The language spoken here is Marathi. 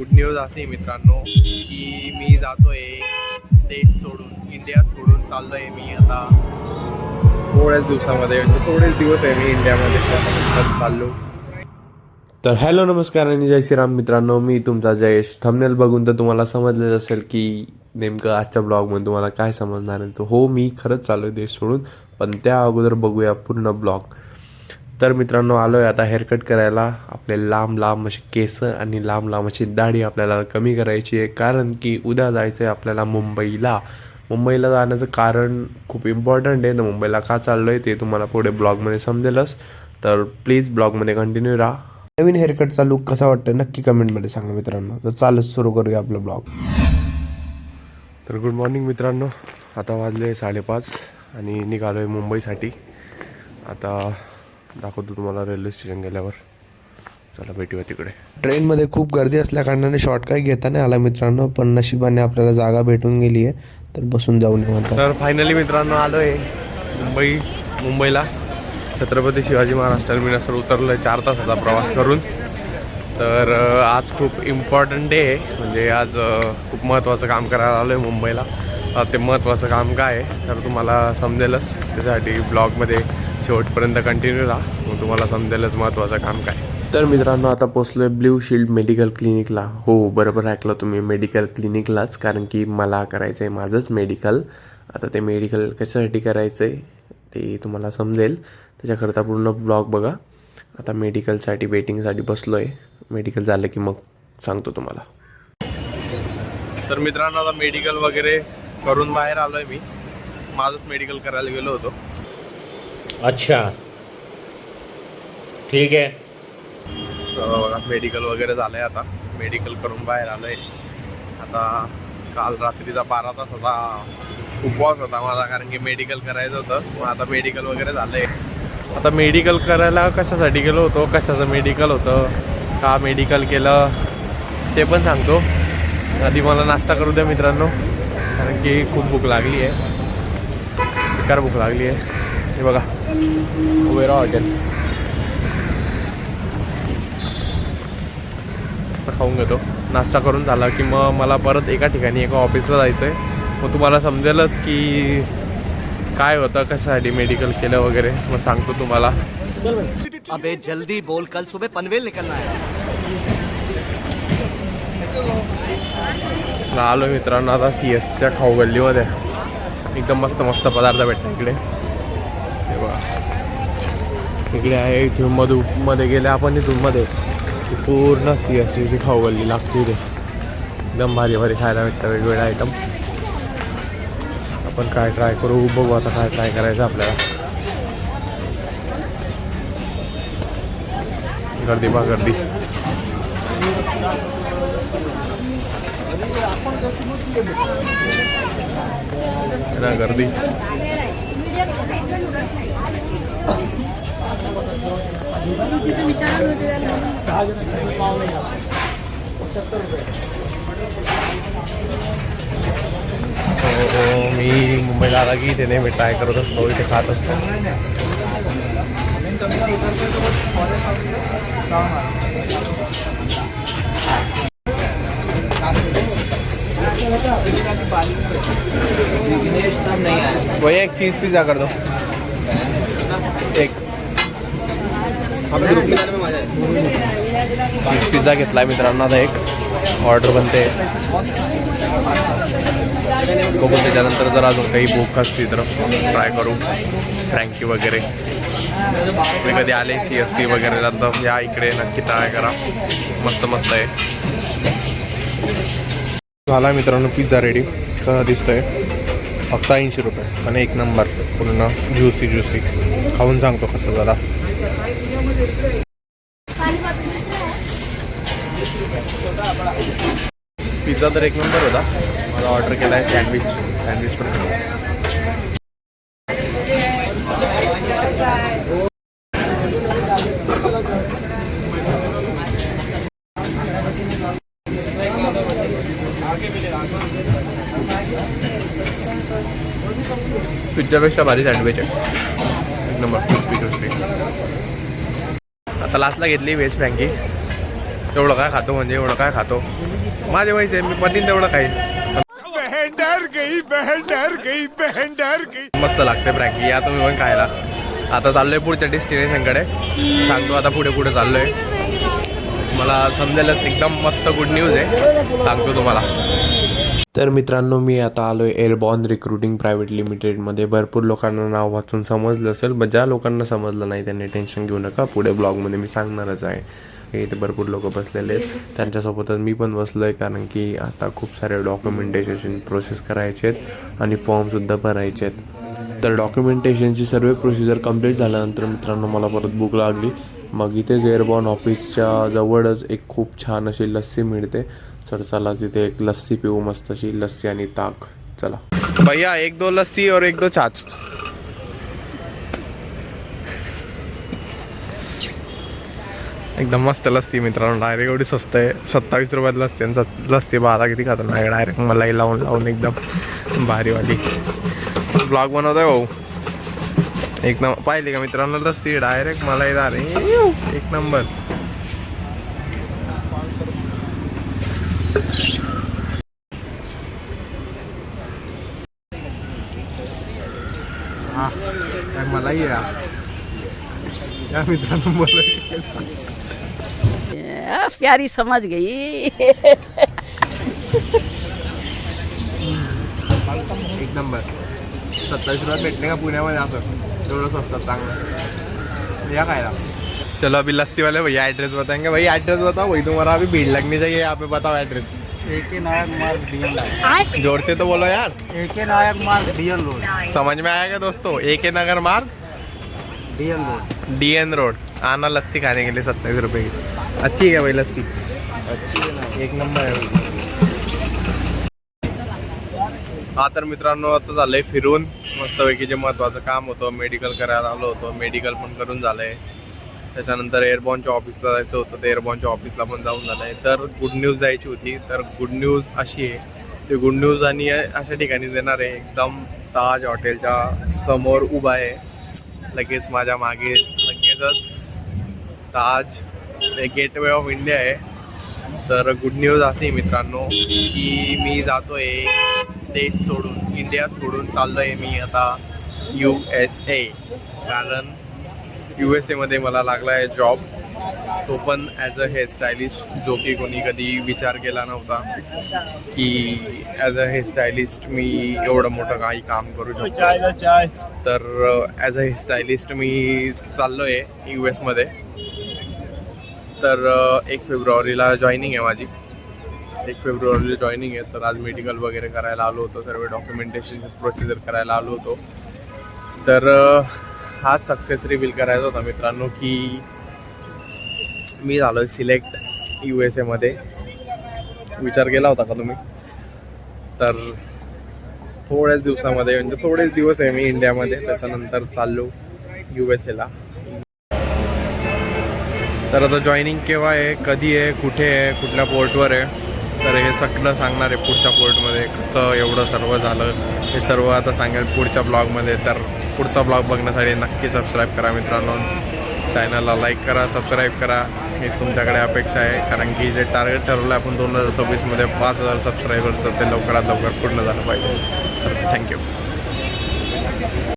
गुड न्यूज असे मित्रांनो की मी जातोय देश सोडून इंडिया सोडून चाललोय मी आता. थोड्याच दिवसामध्ये म्हणजे थोडेच दिवस आहे मी इंडियामध्ये चाललो. तर हॅलो नमस्कार आणि जय श्रीराम मित्रांनो मी तुमचा जयेश. थंबनेल बघून तर तुम्हाला समजलेलं असेल की नेमकं आजच्या ब्लॉगमध्ये तुम्हाला काय समजणार आहे. तर हो मी खरंच चालू आहे देश सोडून पण त्या अगोदर बघूया पूर्ण ब्लॉग तर मित्रांनो आलो आहे आता हेअरकट करायला. आपले लांब लांब असे केस आणि लांब लांब अशी दाढी आपल्याला कमी करायची आहे. कारण की उद्या जायचं आहे आपल्याला मुंबईला. मुंबईला जाण्याचं कारण खूप इम्पॉर्टंट आहे. तर मुंबईला का चाललो आहे ते तुम्हाला पुढे ब्लॉगमध्ये समजेलच. तर प्लीज ब्लॉगमध्ये कंटिन्यू राहा. नवीन हेअरकटचा लुक कसा वाटतं नक्की कमेंटमध्ये सांगा मित्रांनो. तर चालत सुरू करूया आपलं ब्लॉग तर गुड मॉर्निंग मित्रांनो. आता वाजले साडेपाच आणि निघालो आहे मुंबईसाठी. आता दाखवतो तुम्हाला रेल्वे स्टेशन गेल्यावर. चला भेटूया तिकडे. ट्रेनमध्ये खूप गर्दी असल्या कारणाने शॉर्ट काही घेता नाही आला मित्रांनो पण नशिबाने आपल्याला जागा भेटून गेली आहे. तर बसून जाऊन आता तर फायनली मित्रांनो आलो आहे मुंबई मुंबईला. छत्रपती शिवाजी महाराज टर्मिनसवर उतरलो आहे चार तासाचा प्रवास करून. तर आज खूप इम्पॉर्टंट डे आहे. म्हणजे आज खूप महत्त्वाचं काम करायला आलो आहे मुंबईला ते महत्त्वाचं काम काय आहे तर तुम्हाला समजेलच. त्यासाठी ब्लॉगमध्ये शेवटपर्यंत कंटिन्यू राहा. मग तुम्हाला समजेलच महत्त्वाचं काम काय. तर मित्रांनो आता पोचलोय ब्ल्यू शिल्ड मेडिकल क्लिनिकला हो बरोबर ऐकलं तुम्ही मेडिकल क्लिनिकलाच कारण की मला करायचं आहे माझंच मेडिकल आता ते मेडिकल कशासाठी करायचं आहे ते तुम्हाला समजेल. त्याच्याकरता पूर्ण ब्लॉग बघा. आता मेडिकलसाठी वेटिंगसाठी बसलो आहे मेडिकल झालं की मग सांगतो तुम्हाला. तर मित्रांनो आता मेडिकल वगैरे करून बाहेर आलो आहे मी. माझंच मेडिकल करायला गेलो होतो. अच्छा. ठीक आहे. बघा मेडिकल वगैरे झालं आहे आता. मेडिकल करून बाहेर आलं आहे आता काल रात्रीचा बारा तासाचा उपवास होता माझा कारण की मेडिकल करायचं होतं. मग आता मेडिकल वगैरे झालं आहे आता मेडिकल करायला कशासाठी गेलो होतो? कशाचं मेडिकल होतं? का मेडिकल केलं? ते पण सांगतो. आधी मला नाश्ता करू द्या मित्रांनो. कारण की खूप भूक लागली आहे. बेकार भूक लागली आहे. हे बघा. उबेरा हॉटेल खाऊन घेतो. नाश्ता करून झाला की मग मला परत एका ठिकाणी एका ऑफिसला जायचं आहे मग तुम्हाला समजेलच की काय होतं कशासाठी मेडिकल केलं वगैरे मग सांगतो तुम्हाला. अबे जल्दी बोल. कल सुबह पनवेल निकलना है. आलो मित्रांनो आता सी एस टीच्या खाऊ गल्लीमध्ये. एकदम मस्त मस्त पदार्थ भेटतात इकडे. हे इकडे आहे इथून मधू मध्ये गेले आपण इथून मध्ये. पूर्ण सी एस टीची खाऊ गल्ली लागते इथे. एकदम भारी भारी खायला भेटतं वेगवेगळे आयटम आपण काय ट्राय करू बघू आता काय ट्राय करायचं आपल्याला. गर्दी बा गर्दी. ना गर्दी हो हो मी मुंबईला आला की इथे नेहमी ट्राय करत असतो इथे खात असतो. वही एक चीज पिज्जा कर दो। एक। चीज पिझ्झा घेतला मित्रांनो आता एक. ऑर्डर बनते. बघू त्याच्यानंतर जर अजून काही भूक असते तर ट्राय करू. फ्रँकी वगैरे. तुम्ही कधी आले सी एस टी वगैरे तर या इकडे नक्की ट्राय करा. मस्त मस्त आहे. झाला मित्रांनो पिझ्झा रेडी कसा दिसतोय? फक्त ऐंशी रुपये आणि एक नंबर पूर्ण ज्युसी ज्युसी खाऊन सांगतो कसं जरा पिझ्झा तर एक नंबर होता. मला ऑर्डर केला आहे सँडविच सँडविच पण पिझ्झापेक्षा भारी सँडविच आहे. एक नंबर क्रिस्पी क्रिस्पी आता लास्टला घेतली व्हेज फ्रँकी एवढं काय खातो म्हणजे एवढं काय खातो? माझे पैसे मी पटीन तेवढं खाईन. मस्त लागते फ्रँकी या तुम्ही पण खायला. आता चाललोय पुढच्या डेस्टिनेशनकडे सांगतो आता पुढे पुढे चाललोय. मला समजेलच एकदम मस्त गुड न्यूज आहे. सांगतो तुम्हाला. तर मित्रांनो मी आता आलो आहे एअरबॉर्न रिक्रुटिंग प्रायव्हेट लिमिटेडमध्ये भरपूर लोकांना नाव वाचून समजलं असेल पण ज्या लोकांना समजलं नाही त्यांनी टेन्शन घेऊ नका. पुढे ब्लॉगमध्ये मी सांगणारच आहे. इथे भरपूर लोक बसलेले आहेत. त्यांच्यासोबतच मी पण बसलो आहे कारण की आता खूप सारे डॉक्युमेंटेशन प्रोसेस करायचे आहेत आणि फॉर्मसुद्धा भरायचे आहेत. तर डॉक्युमेंटेशनची सर्व प्रोसिजर कंप्लीट झाल्यानंतर मित्रांनो मला परत भूक लागली. मग इथेच एअरबॉर्न ऑफिसच्या जवळच एक खूप छान अशी लस्सी मिळते. तर चला तिथे एक लस्सी पिऊ मस्त अशी लस्सी आणि ताक. चला. भैया एक दो लस्सी और एक दो छाछ. एकदम मस्त लस्सी मित्रांनो. डायरेक्ट एवढी स्वस्त आहे. सत्तावीस रुपयात लस्सी आणि लस्सी बारा किती खातो नाही डायरेक्ट मलाई लावून लावून एकदम भारीवाली. ब्लॉग बनवतोय भाऊ. एक नंबर पाहिली का मित्रांनो? लस्सी डायरेक्ट मलाई रे एक नंबर हा काय मलाई आहे या मित्रांनो प्यारी समझ गई. एक नंबर. सत्तावीस रुपयात भेटले का पुण्यामध्ये असं? तेवढं स्वस्तात चांगलं. या खायला. चलो अभी लस्सी वाले भैया एड्रेस बताएंगे. भाई एड्रेस बताओ भाई तुम्हारा अभी भीड़ लगनी चाहिए यहाँ पे बताओ एड्रेस एक नायक मार्ग डीएन रोड जोड़ते तो बोलो यार. एक नायक मार्ग डीएन रोड. समझ में आएगा दोस्तों? A K Nagar Marg DN road. D N road. आना लस्सी खाने के लिए सत्ताईस रुपये की. अच्छी है भाई लस्सी? अच्छी है ना. एक नंबर है हा तर मित्रांनो आता झालंय फिरून. मस्तपैकी जे महत्वाचं काम होतं मेडिकल करायला आलो होतो. मेडिकल पण करून झालंय. त्याच्यानंतर एअरबॉनच्या ऑफिसला जायचं होतं. ते एअरबॉनच्या ऑफिसला पण जाऊन झालंय. तर गुड न्यूज द्यायची होती. तर गुड न्यूज अशी आहे ते गुड न्यूज आणि अशा ठिकाणी देणार आहे. एकदम ताज हॉटेलच्या समोर उभा आहे. लगेच माझ्या मागे लगेचच Taj gateway of India आहे. तर गुड न्यूज असे मित्रांनो की मी जातो आहे देश सोडून इंडिया सोडून चाललोय मी आता यू एस ए कारण यू एस एमध्ये मला लागला आहे जॉब तो पण ॲज अ हेअरस्टायलिस्ट जो की कोणी कधी विचार केला नव्हता की ॲज अ हेअरस्टायलिस्ट मी एवढं मोठं काही काम करू शकतो. तर ॲज अ हेअरस्टायलिस्ट मी चाललो आहे यू एसमध्ये तर एक फेब्रुवारीला जॉईनिंग आहे माझी. एक फेब्रुवारीला जॉईनिंग आहे. तर आज मेडिकल वगैरे करायला आलो होतो. सर्व डॉक्युमेंटेशन प्रोसिजर करायला आलो होतो. तर हाच सक्सेस रिव्हील करायचा होता मित्रांनो की मी झालो सिलेक्ट यू एस एमध्ये विचार केला होता का तुम्ही? तर थोड्याच दिवसामध्ये म्हणजे थोडेच दिवस आहे मी इंडियामध्ये त्याच्यानंतर चाललो यू एस एला तर आता जॉईनिंग केव्हा आहे कधी आहे कुठे आहे कुठल्या पोर्टवर आहे तर हे सगळं सांगणार आहे पुढच्या पोर्टमध्ये कसं एवढं सर्व झालं हे सर्व आता सांगेल पुढच्या ब्लॉगमध्ये तर पुढचा ब्लॉग बघण्यासाठी नक्की सबस्क्राईब करा मित्रांनो. चॅनलला लाईक करा सबस्क्राईब करा. ही तुमच्याकडे अपेक्षा आहे. कारण की जे टार्गेट ठरवलं आहे आपण दोन हजार सव्वीसमध्ये पाच हजार सबस्क्रायबर्सचं ते लवकरात लवकर पूर्ण झालं पाहिजे. तर थँक्यू